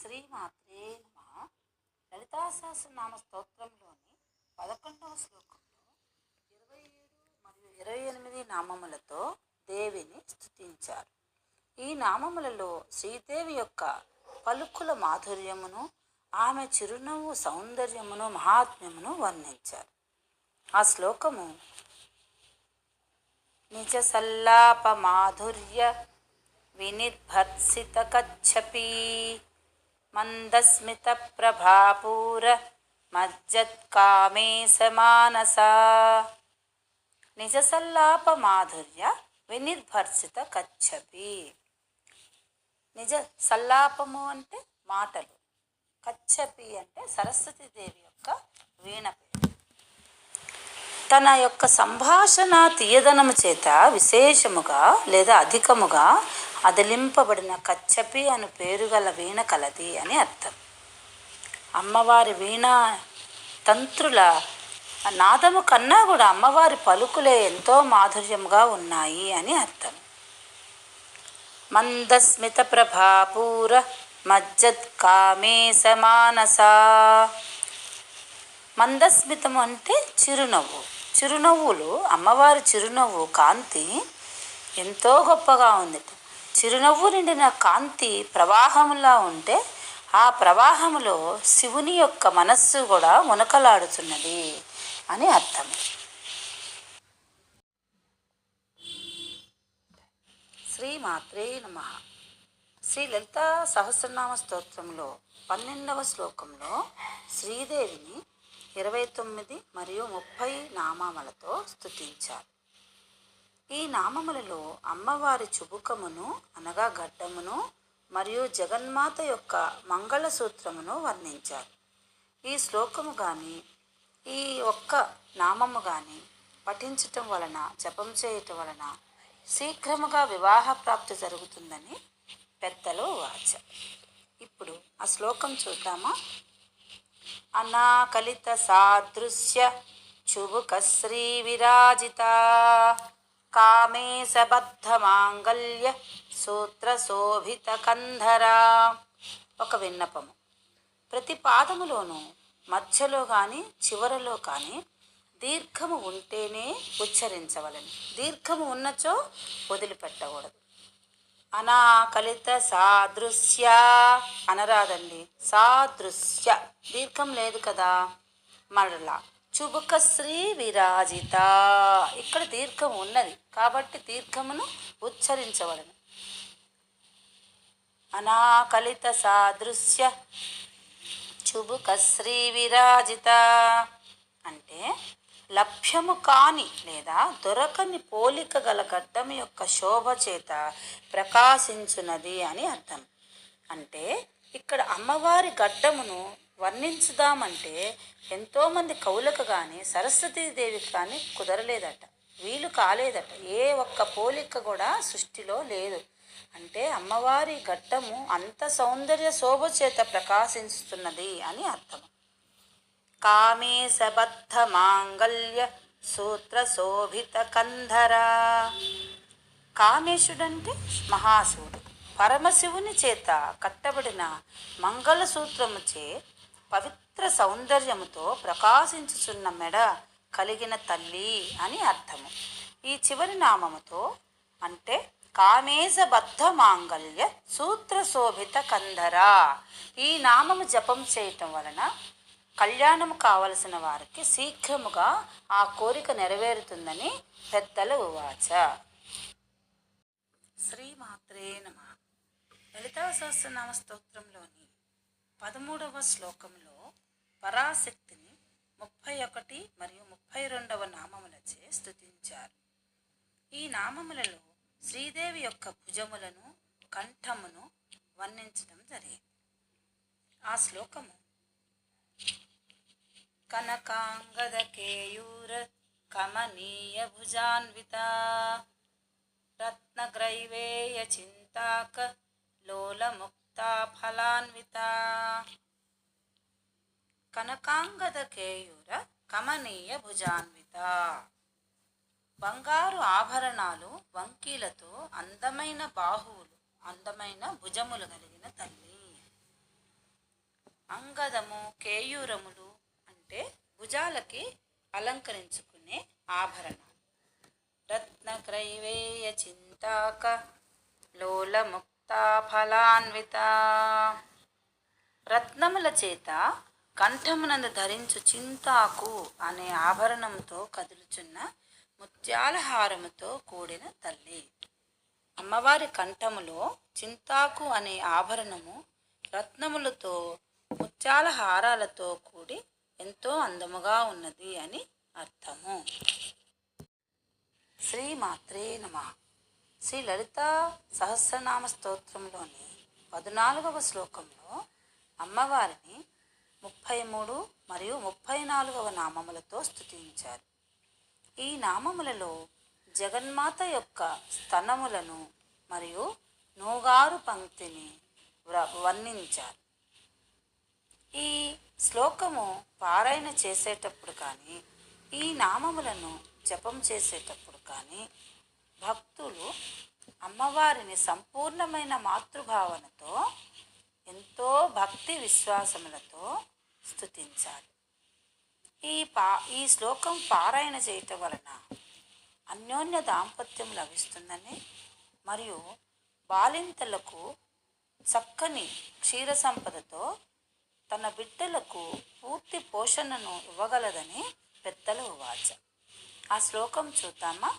శ్రీమాత్రే నమ. లలితా సహస్రనామ స్తోత్రంలోని పదకొండవ శ్లోకంలో ఇరవై ఏడు మరియు ఇరవై ఎనిమిది నామములతో దేవిని స్థుతించారు ఈ నామములలో శ్రీదేవి యొక్క పలుకుల మాధుర్యమును ఆమె చిరునవ్వు సౌందర్యమును మహాత్మ్యమును వర్ణించారు. ఆ శ్లోకము నిజ సల్లాప మాధుర్య వినిర్భర్సిత కచ్చపీ మందస్మిత ప్రభాపూర మజ్జత్కామే సమానసా నిజసల్లాప మాధుర్య వినిర్భర్సిత కచ్చపి. నిజ సల్లాపము అంటే మాటలు. కచ్చపి అంటే సరస్వతీదేవి యొక్క వీణ తన యొక్క సంభాషణ తీయదనము చేత విశేషముగా లేదా అధికముగా అదిలింపబడిన కచ్చపి అను పేరు గల వీణ కలది అని అర్థం. అమ్మవారి వీణ తంత్రుల నాదము కన్నా కూడా అమ్మవారి పలుకులే ఎంతో మాధుర్యంగా ఉన్నాయి అని అర్థం. మందస్మిత ప్రభాపూర మజ్జత్ కామే సమానసా మందస్మితం అంటే చిరునవ్వు. చిరునవ్వులు అమ్మవారి చిరునవ్వు కాంతి ఎంతో గొప్పగా ఉంది. చిరునవ్వు నిండిన కాంతి ప్రవాహంలా ఉంటే ఆ ప్రవాహములో శివుని యొక్క మనస్సు కూడా మునకలాడుతున్నది అని అర్థం. శ్రీమాత్రే నమ. శ్రీ లలిత సహస్రనామ స్తోత్రంలో పన్నెండవ శ్లోకంలో శ్రీదేవిని ఇరవై తొమ్మిది మరియు ముప్పై నామాలతో స్తుతించారు. ఈ నామములలో అమ్మవారి చుబుకమును అనగా గడ్డమును మరియు జగన్మాత యొక్క మంగళసూత్రమును వర్ణించారు. ఈ శ్లోకము కానీ ఈ ఒక్క నామము కానీ పఠించటం వలన జపం చేయటం వలన శీఘ్రముగా వివాహ ప్రాప్తి జరుగుతుందని పెద్దలు వాచ ఇప్పుడు ఆ శ్లోకం చూద్దామా? అనాకలిత సాదృశ్య చుబుక శ్రీ విరాజిత కామేశబద్ధమాంగల్య సూత్ర శోభిత కంధరా ఒక విన్నపము. ప్రతి పాదములోనూ మధ్యలో కానీ చివరలో కానీ దీర్ఘము ఉంటేనే ఉచ్చరించవలని. దీర్ఘము ఉన్నచో వదిలిపెట్టకూడదు. అనాకలిత సాదృశ్య అనరాదండి. సాదృశ్య. దీర్ఘం లేదు కదా? మరలా. చుబుక శ్రీ విరాజిత. ఇక్కడ దీర్ఘం ఉన్నది. కాబట్టి దీర్ఘమును ఉచ్చరించవలను. అనాకలిత సాదృశ్య చుబుక శ్రీ విరాజిత. అంటే లభ్యము కాని లేదా దొరకని పోలిక గల గడ్డం యొక్క శోభ చేత ప్రకాశించున్నది అని అర్థం. అంటే ఇక్కడ అమ్మవారి గడ్డమును వర్ణించుదామంటే ఎంతోమంది కవులకు కానీ సరస్వతీదేవికి కానీ కుదరలేదట. వీలు కాలేదట. ఏ ఒక్క పోలిక కూడా సృష్టిలో లేదు. అంటే అమ్మవారి ఘట్టము అంత సౌందర్య శోభ చేత ప్రకాశిస్తున్నది అని అర్థం. కామేశబద్ధ మాంగల్య సూత్ర శోభిత కంధరా. కామేశుడంటే మహాశివుడు. పరమశివుని చేత కట్టబడిన మంగళసూత్రముచే పవిత్ర సౌందర్యముతో ప్రకాశించుచున్న మెడ కలిగిన తల్లి అని అర్థము. ఈ చివరి నామముతో అంటే కామేశబద్ధ మాంగళ్య సూత్ర శోభిత కంధరా ఈ నామము జపం చేయటం వలన కళ్యాణము కావలసిన వారికి శీఘ్రముగా ఆ కోరిక నెరవేరుతుందని పెద్దల ఉవాచ శ్రీమాత్రే నమ. లలితా సహస్రనామ స్తోత్రంలోని పదమూడవ శ్లోకంలో పరాశక్తిని ముప్పై ఒకటి మరియు ముప్పై రెండవ నామములచే స్తుతించారు. ఈ నామములలో శ్రీదేవి యొక్క భుజములను కంఠమును వర్ణించడం జరిగింది. ఆ శ్లోకము కనకాంగదకేయూర కమనీయ భుజాన్విత రత్నగ్రైవేయ చింతాక లోలముక్త ఫలాన్విత కనకాంగద కేయూర కమనీయ భుజాన్విత బంగారు ఆభరణాలు వంకీలతో అందమైన బాహువులు అందమైన భుజములు కలిగిన తల్లి. అంగదము కేయూరములు అంటే భుజాలకి అలంకరించుకునే ఆభరణాలు. రత్నక్రైవేయ చింతాక లోలముక్త ఫలాన్విత రత్నముల చేత కంఠమునందు ధరించు చింతాకు అనే ఆభరణంతో కదులుచున్న ముత్యాల హారముతో కూడిన తల్లి. అమ్మవారి కంఠములో చింతాకు అనే ఆభరణము రత్నములతో ముత్యాల హారాలతో కూడి ఎంతో అందముగా ఉన్నది అని అర్థము. శ్రీమాత్రే నమ. శ్రీ లలిత సహస్రనామ స్తోత్రంలోని పద్నాలుగవ శ్లోకంలో అమ్మవారిని ముప్పై మూడు మరియు ముప్పై నాలుగవ నామములతో స్తుతించారు. ఈ నామములలో జగన్మాత యొక్క స్తనములను మరియు నూగారు పంక్తిని వ్ర- వర్ణించారు. ఈ శ్లోకము పారాయణ చేసేటప్పుడు కానీ ఈ నామములను జపం చేసేటప్పుడు కానీ భక్తులు అమ్మవారిని సంపూర్ణమైన మాతృభావనతో ఎంతో భక్తి విశ్వాసములతో స్థుతించాలి ఈ పా ఈ శ్లోకం పారాయణ చేయటం వలన అన్యోన్య దాంపత్యం లభిస్తుందని మరియు బాలింతలకు చక్కని క్షీర సంపదతో తన బిడ్డలకు పూర్తి పోషణను ఇవ్వగలదని పెద్దల వాచ. ఆ శ్లోకం చూద్దామా?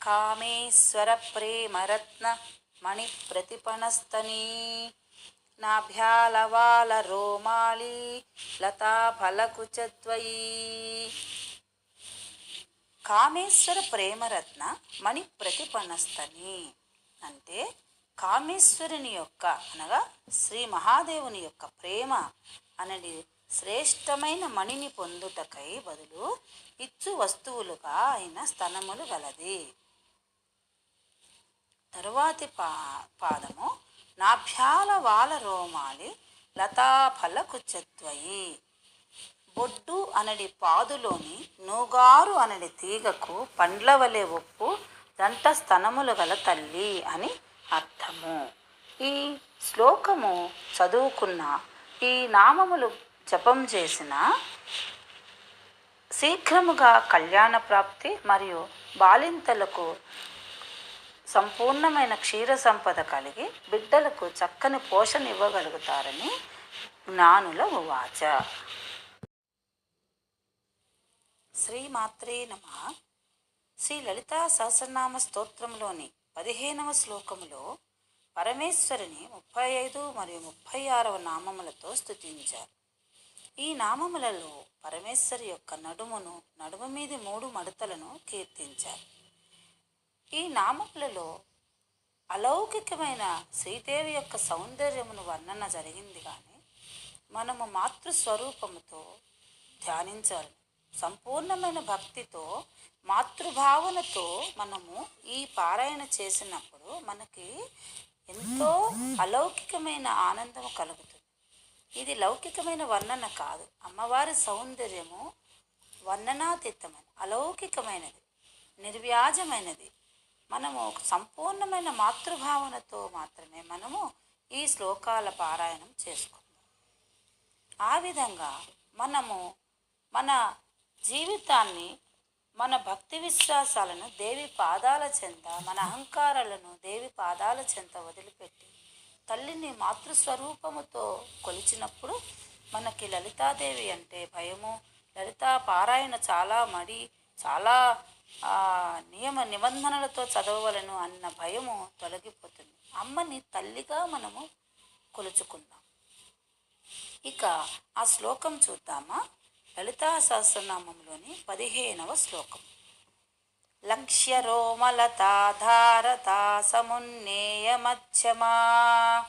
కామేశ్వర ప్రేమరత్న మణి ప్రతిపణస్తని నాభ్యాలవాల రోమాళి లతా ఫలకుచద్వయీ కామేశ్వర ప్రేమరత్న మణి ప్రతిపణస్తని అంటే కామేశ్వరుని యొక్క అనగా శ్రీ మహాదేవుని యొక్క ప్రేమ అనేది శ్రేష్టమైన మణిని పొందుటకై బదులు ఇచ్చు వస్తువులుగా అయిన స్థనములు గలది. తరువాతి పా పాదము నాభ్యాల వాల రోమాలి లతాఫల కుచ్చత్వయి. బొడ్డు అనడి పాదులోని నూగారు అనడి తీగకు పండ్ల వలె ఒప్పు దంట స్తనములు గల తల్లి అని అర్థము. ఈ శ్లోకము చదువుకున్న ఈ నామములు జపం చేసిన శీఘ్రముగా కళ్యాణ ప్రాప్తి మరియు బాలింతలకు సంపూర్ణమైన క్షీర సంపద కలిగి బిడ్డలకు చక్కని పోషణ ఇవ్వగలుగుతారని జ్ఞానుల ఉవాచ శ్రీమాత్రే నమ. శ్రీ లలితా సహస్రనామ స్తోత్రంలోని పదిహేనవ శ్లోకములో పరమేశ్వరుని ముప్పై ఐదు మరియు ముప్పై ఆరవ నామములతో స్తుతించారు. ఈ నామములలో పరమేశ్వరి యొక్క నడుమును నడుము మీది మూడు మడతలను కీర్తించారు. ఈ నామములలో అలౌకికమైన శ్రీదేవి యొక్క సౌందర్యమును వర్ణన జరిగింది కానీ మనము మాతృస్వరూపముతో ధ్యానించాలి. సంపూర్ణమైన భక్తితో మాతృభావనతో మనము ఈ పారాయణ చేసినప్పుడు మనకి ఎంతో అలౌకికమైన ఆనందం కలుగుతుంది. ఇది లౌకికమైన వర్ణన కాదు. అమ్మవారి సౌందర్యము వర్ణనాతీతమైన అలౌకికమైనది నిర్వ్యాజమైనది. మనము ఒక సంపూర్ణమైన మాతృభావనతో మాత్రమే మనము ఈ శ్లోకాల పారాయణం చేసుకుందాం. ఆ విధంగా మనము మన జీవితాన్ని మన భక్తి విశ్వాసాలను దేవి పాదాల చెంత మన అహంకారాలను దేవి పాదాల చెంత వదిలిపెట్టి తల్లిని మాతృస్వరూపముతో కొలిచినప్పుడు మనకి లలితాదేవి అంటే భయము. లలితా పారాయణ చాలా మడి చాలా ఆ, నియమ నిబంధనలతో చదవవలను అన్న భయము తొలగిపోతుంది. అమ్మని తల్లిగా మనము కొలుచుకుందాం. ఇక ఆ శ్లోకం చూద్దామా? లలితా సహస్రనామంలోని పదిహేనవ శ్లోకం. లక్ష్య రోమలతాధారతా సమున్నేయ మధ్యమా?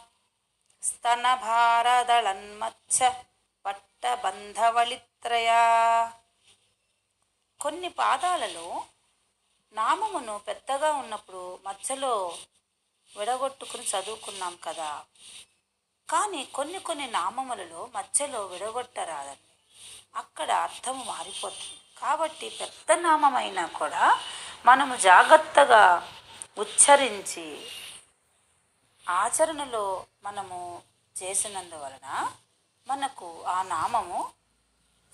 స్తన భారదళన్మచ్చ పట్టబంధవళిత్రయా కొన్ని పాదాలలో నామమును పెద్దగా ఉన్నప్పుడు మధ్యలో విడగొట్టుకుని చదువుకున్నాం కదా. కానీ కొన్ని కొన్ని నామములలో మధ్యలో విడగొట్టరాదండి. అక్కడ అర్థం మారిపోతుంది. కాబట్టి పెద్ద నామమైనా కూడా మనము జాగ్రత్తగా ఉచ్చరించి ఆచరణలో మనము చేసినందువలన మనకు ఆ నామము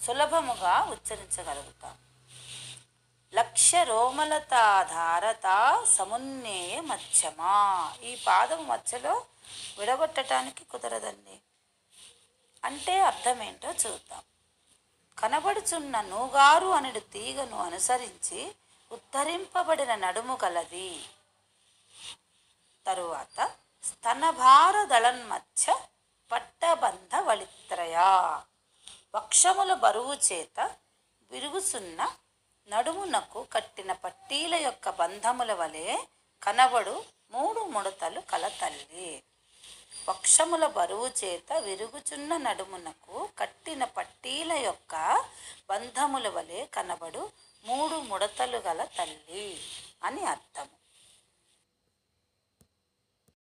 సులభముగా ఉచ్చరించగలుగుతాం. లక్ష రోమలతాధారత సమున్నేయ మచ్చమా ఈ పాదం మధ్యలో విడగొట్టడానికి కుదరదండి. అంటే అర్థమేంటో చూద్దాం. కనబడుచున్న నూగారు అనుడు తీగను అనుసరించి ఉద్ధరింపబడిన నడుము గలది. తరువాత స్తనభార దళన్మధ్య పట్టబంధ వళిత్రయ వక్షముల బరువు చేత విరుగుసున్న నడుమునకు కట్టిన పట్టీల యొక్క బంధముల వలె కనబడు మూడు ముడతలు కల తల్లి. పక్షముల బరువు చేత విరుగుచున్న నడుమునకు కట్టిన పట్టీల యొక్క బంధముల వలె కనబడు మూడు ముడతలు గల తల్లి అని అర్థము.